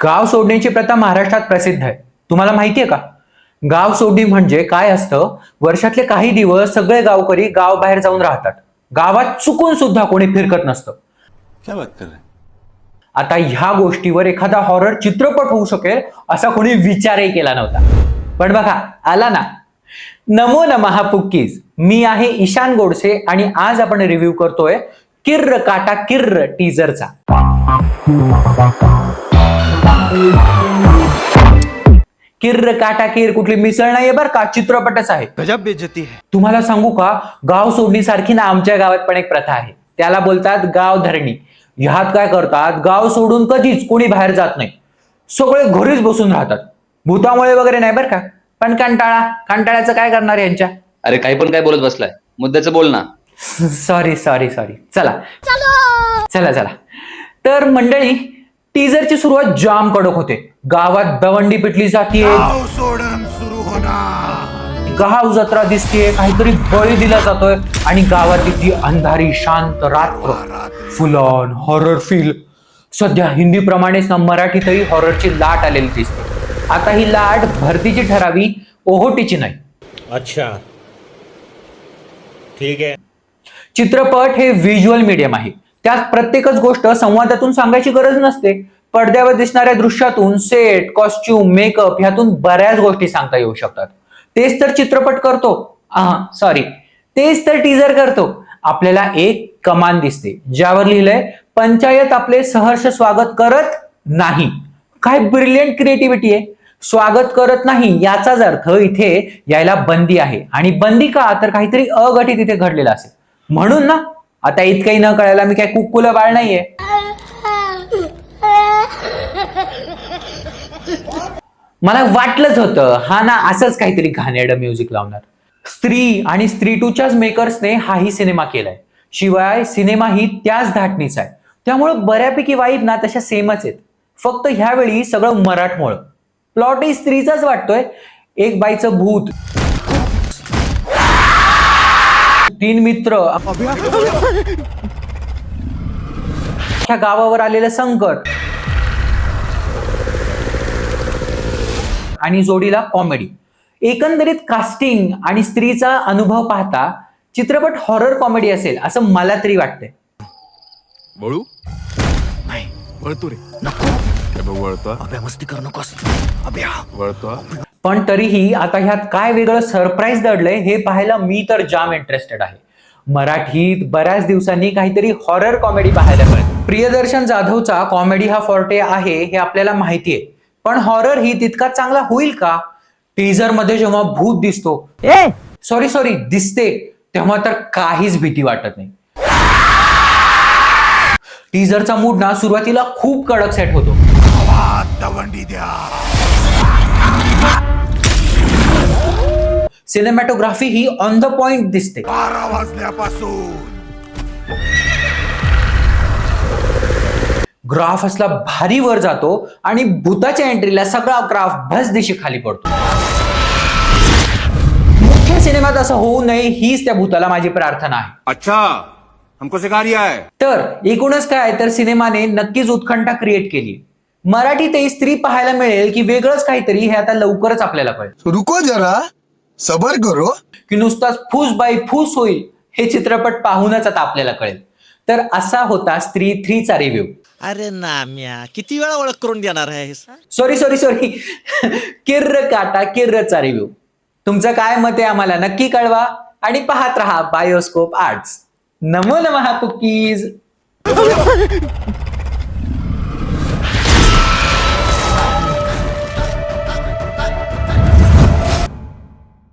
गाव सोडण्याची प्रथा महाराष्ट्रात प्रसिद्ध आहे. तुम्हाला माहिती आहे का? गाव सोडणी म्हणजे काय असतं? वर्षातले काही दिवस सगळे गावकरी गाव बाहेर जाऊन राहतात. गावात चुकून सुद्धा कोणी फिरकत नसतं. क्या बात कर रहे आता ह्या गोष्टीवर एखादा हॉरर चित्रपट होऊ शकेल असा कोणी विचारही केला नव्हता. पण बघा आला ना. नमो नमहा पुक्कीज. मी आहे ईशान गोडसे आणि आज आपण रिव्ह्यू करतोय किर्र काटा किर्र टीजरचा किर्र काटा किर कुठली मिसळ नाहीये बरं का? चित्रपटच आहे. गजब बेइज्जती है तुम्हाला सांगू का? गाव सोडणीसारखी ना आमच्या गावात पण एक प्रथा आहे. त्याला बोलतात गाव धरणी. ह्यात काय करतात? गाव सोडून कधीच कोणी बाहेर जात नाही. सगळे घरीच बसून राहतात. भूतामुळे वगैरे नाही बरं का? पण कंटाळा. कंटाळ्याचं काय करणार यांच्या? अरे काही पण काय बोलत बसलाय. मुद्द्याचं बोल ना. सॉरी सॉरी सॉरी चला! चला चला. तर मंडळी टीजरची सुरुवात जाम कडक होते. गावात दवंडी पिटली जातीये सोडन सुरू होणार. गाव जत्रा दिसतेय काहीतरी बळी दिला जातोय आणि गावातली ती अंधारी शांत रात्र. फुल ऑन हॉरर फील सध्या हिंदी प्रमाणेच ना मराठीतही हॉररची लाट आलेली दिसते. आता ही लाट भरतीची ठरावी ओहोटीची नाही. अच्छा. ठीक है चित्रपट हे व्हिज्युअल मीडियम आहे. त्यात प्रत्येकच गोष्ट संवादातून सांगायची गरज नसते. पडद्यावर दिसणाऱ्या दृश्यातून सेट कॉस्ट्युम मेकअप ह्यातून बऱ्याच गोष्टी सांगता येऊ शकतात. तेच तर चित्रपट करतो. हा सॉरी तेच तर टीजर करतो. आपल्याला एक कमान दिसते. ज्यावर लिहिलंय पंचायत आपले सहर्ष स्वागत करत नाही. काय ब्रिलियंट क्रिएटिव्हिटी आहे. स्वागत करत नाही याचाच अर्थ इथे यायला बंदी आहे. आणि बंदी का? तर काहीतरी अघटित इथे घडलेलं असेल. म्हणून ना आता इतकंही न कळायला मी काय कुक्कुलं बाळ नाहीये. मला वाटलंच होतं हा ना असंच काहीतरी घाणेरडं म्युझिक लावणार. स्त्री आणि स्त्री टूच्याच मेकर्सने हाही सिनेमा केलाय. शिवाय सिनेमा ही त्याच धाटणीचा आहे. त्यामुळं बऱ्यापैकी वाईब ना तशा सेमच आहेत. फक्त ह्यावेळी सगळं मराठमोळ. प्लॉटही स्त्रीचाच वाटतोय. एक बाईचं भूत. तीन मित्र. अख्ख्या गावावर आलेलं संकट. आणि जोडीला कॉमेडी एकंदरीत कास्टिंग आणि स्त्रीचा अनुभव पाहता चित्रपट हॉरर कॉमेडी असेल असं मला तरी वाटतंय. वळू नाही वळतो रे. नको. वळतो अभ्या मस्ती करू नकोस. अभ्या. वळतो पण तरीही आता ह्यात काय वेगळं सरप्राईज दडलंय हे पाहायला मी तर जाम इंटरेस्टेड आहे. मराठीत बऱ्याच दिवसांनी काहीतरी हॉरर कॉमेडी पाहायला मिळेल. प्रियदर्शन जाधवचा कॉमेडी हा फॉर्टे आहे हे आपल्याला माहिती आहे. पण हॉरर ही तितका चांगला होईल का? टीजरमध्ये जेव्हा भूत दिसतो. सॉरी सॉरी दिसते. तेव्हा तर काहीच भीती वाटत नाही. टीजरचा मूड ना सुरुवातीला खूप कडक सेट होतो. द्या. सिनेमॅटोग्राफी ही ऑन द पॉइंट दिसते. बारा वाजल्यापासून. ग्राफ असला भारी वर जातो आणि भूताच्या एंट्रीला सगळा ग्राफ भस दिशी खाली पडतो. मुख्य सिनेमात असं होऊ नये हीच त्या भूताला माझी प्रार्थना आहे. अच्छा हमको सिखा रिया है. तर एकूणच काय तर सिनेमाने नक्कीच उत्कंठा क्रिएट केली. मराठीतही स्त्री पाहायला मिळेल की वेगळंच काहीतरी हे आता लवकरच आपल्याला कळेल. रुको जरा. सबर करो. की नुसताच फूस बाई फूस होईल हे चित्रपट पाहूनच आता आपल्याला कळेल. तर असा होता स्त्री थ्रीचा रिव्ह्यू अरे नाम्या किती वेळा ओळख करून देणार आहेस सॉरी सॉरी सॉरी किर्र काटा किर्रचा रिव्ह्यू तुमचं काय मत आहे आम्हाला नक्की कळवा आणि पाहत रहा बायोस्कोप आर्ट्स नमो नमहा कुकीज